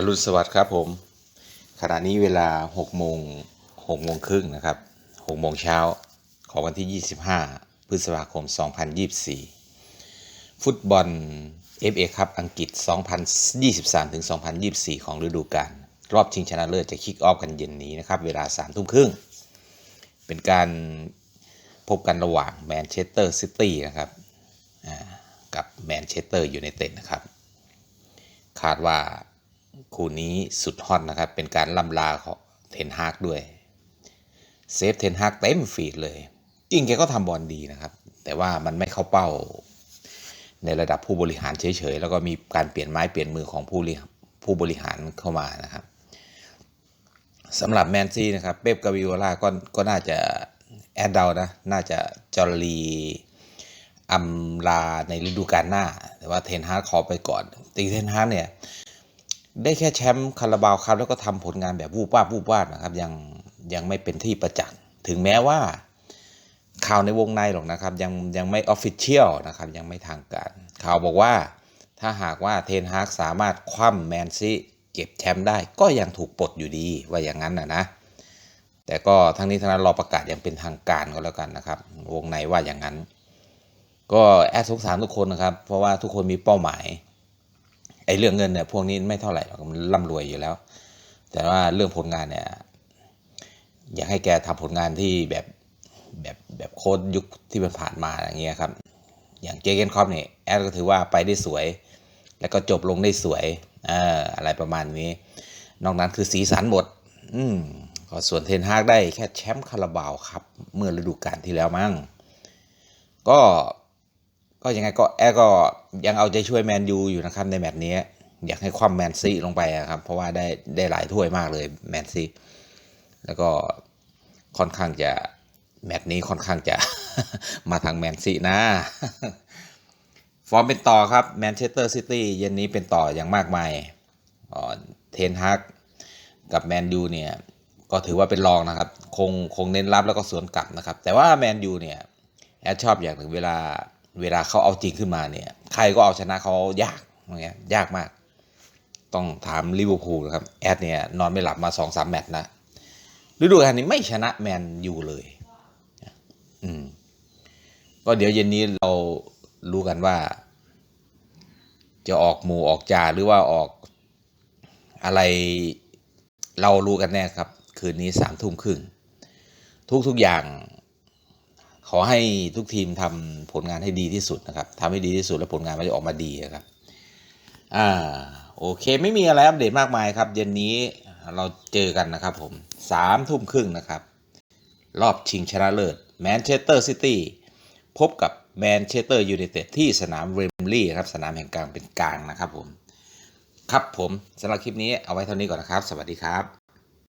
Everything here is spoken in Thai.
อรุณสวัสดิ์ครับผม ขณะนี้เวลา6โมง6โมงครึ่งนะครับ6โมงเช้าของวันที่ 25 พฤษภาคม 2024 ฟุตบอล FA ครับอังกฤษ 2023-2024 ของฤดูกาลรอบชิงชนะเลิศจะคิกออฟกันเย็นนี้นะครับ เวลา3ทุ่มครึ่ง เป็นการพบกันระหว่างแมนเชสเตอร์ซิตี้นะครับกับแมนเชสเตอร์ยูไนเต็ดนะครับ คาดว่า คู่นี้สุดฮอตนะครับ เป็นการล่ำลาของเทนฮากด้วย เซฟเทนฮากเต็มฟีดเลย จริงแกก็ทำบอลดีนะครับ แต่ว่ามันไม่เข้าเป้า ในระดับผู้บริหารเฉยๆ แล้วก็มีการเปลี่ยนไม้เปลี่ยนมือของผู้ผู้บริหารเข้ามานะครับสำหรับแมนซีนะครับ เป๊ปกาวิโอลาก็ก็น่าจะแอดเดานะ น่าจะจอรลีอำลาในฤดูกาลหน้า แต่ว่าเทนฮากขอไปก่อนตีเทนฮากเนี่ย ได้แค่แชมป์คาราบาวครับแล้วก็ทำผลงานแบบวูบวาบวูบวาบนะครับ ยังยังไม่เป็นที่ประจักษ์ถึงแม้ว่าข่าวในวงในหรอกนะครับ ยังยังไม่ออฟฟิเชียลนะครับ ยังไม่ทางการ ข่าวบอกว่าถ้าหากว่าเทนฮากสามารถคว่ำแมนซีเก็บแชมป์ได้ก็ยังถูกปลดอยู่ดีว่าอย่างนั้นนะนะ แต่ก็ทั้งนี้ทั้งนั้นรอประกาศอย่างเป็นทางการก็แล้วกันนะครับ วงในว่าอย่างนั้น ก็แอดสงสารทุกคนนะครับ เพราะว่าทุกคนมีเป้าหมาย ไอ้เรื่องเงินเนี่ยพวกนี้ไม่เท่าไหร่หรอกมันร่ำรวยอยู่แล้ว แต่ว่าเรื่องผลงานเนี่ยอยากให้แกทำผลงานที่แบบแบบแบบโค้ดยุคที่มันผ่านมาอย่างเงี้ยครับ อย่างเจเกนคอปเนี่ยแอดก็ถือว่าไปได้สวย แล้วก็จบลงได้สวยเอ่ออะไรประมาณนี้ นอกนั้นคือสีสันหมด อืมก็ส่วนเทนฮากได้แค่แชมป์คาราบาวครับ เมื่อฤดูกาลที่แล้วมั้งก็ ก็ยังไงก็แอก็ยังเอาใจช่วยแมนยูอยู่นะครับในแมตช์นี้ อยากให้คว่ำแมนซีลงไปอะครับ เพราะว่าได้ได้หลายถ้วยมากเลยแมนซีแล้วก็ค่อนข้างจะแมตช์นี้ค่อนข้างจะมาทางแมนซีนะ ฟอร์มเป็นต่อครับแมนเชสเตอร์ซิตี้เย็นนี้เป็นต่ออย่างมากมายเทนฮักกับแมนยูเนี่ยก็ถือว่าเป็นรองนะครับ คงคงเน้นรับแล้วก็สวนกลับนะครับ แต่ว่าแมนยูเนี่ยแอดชอบอย่างหนึ่งเวลา เวลาเขาเอาจริงขึ้นมาเนี่ย ใครก็เอาชนะเขายากอย่างเงี้ยยากมาก ต้องถามลิเวอร์พูลครับ แอดเนี่ยนอนไม่หลับมาสองสามแมตช์นะฤดูกาลนี้ไม่ชนะแมนยูเลย อืม ก็เดี๋ยวเย็นนี้เรารู้กันว่า จะออกหมู่ออกจ่าหรือว่าออกอะไรเรารู้กันแน่ครับ คืนนี้สามทุ่มครึ่งทุกทุกๆอย่าง ขอให้ทุกทีมทำผลงานให้ดีที่สุดนะครับทำให้ดีที่สุดแล้วผลงานมันจะออกมาดีนะครับ อ่า โอเค ไม่มีอะไรอัปเดตมากมายครับ เย็นนี้เราเจอกันนะครับผมสามทุ่มครึ่งนะครับ รอบชิงชนะเลิศแมนเชสเตอร์ซิตี้พบกับแมนเชสเตอร์ยูไนเต็ดที่สนามเวมลีย์ครับ สนามแห่งกลางเป็นกลางนะครับผม ครับผมสำหรับคลิปนี้เอาไว้เท่านี้ก่อนนะครับ สวัสดีครับ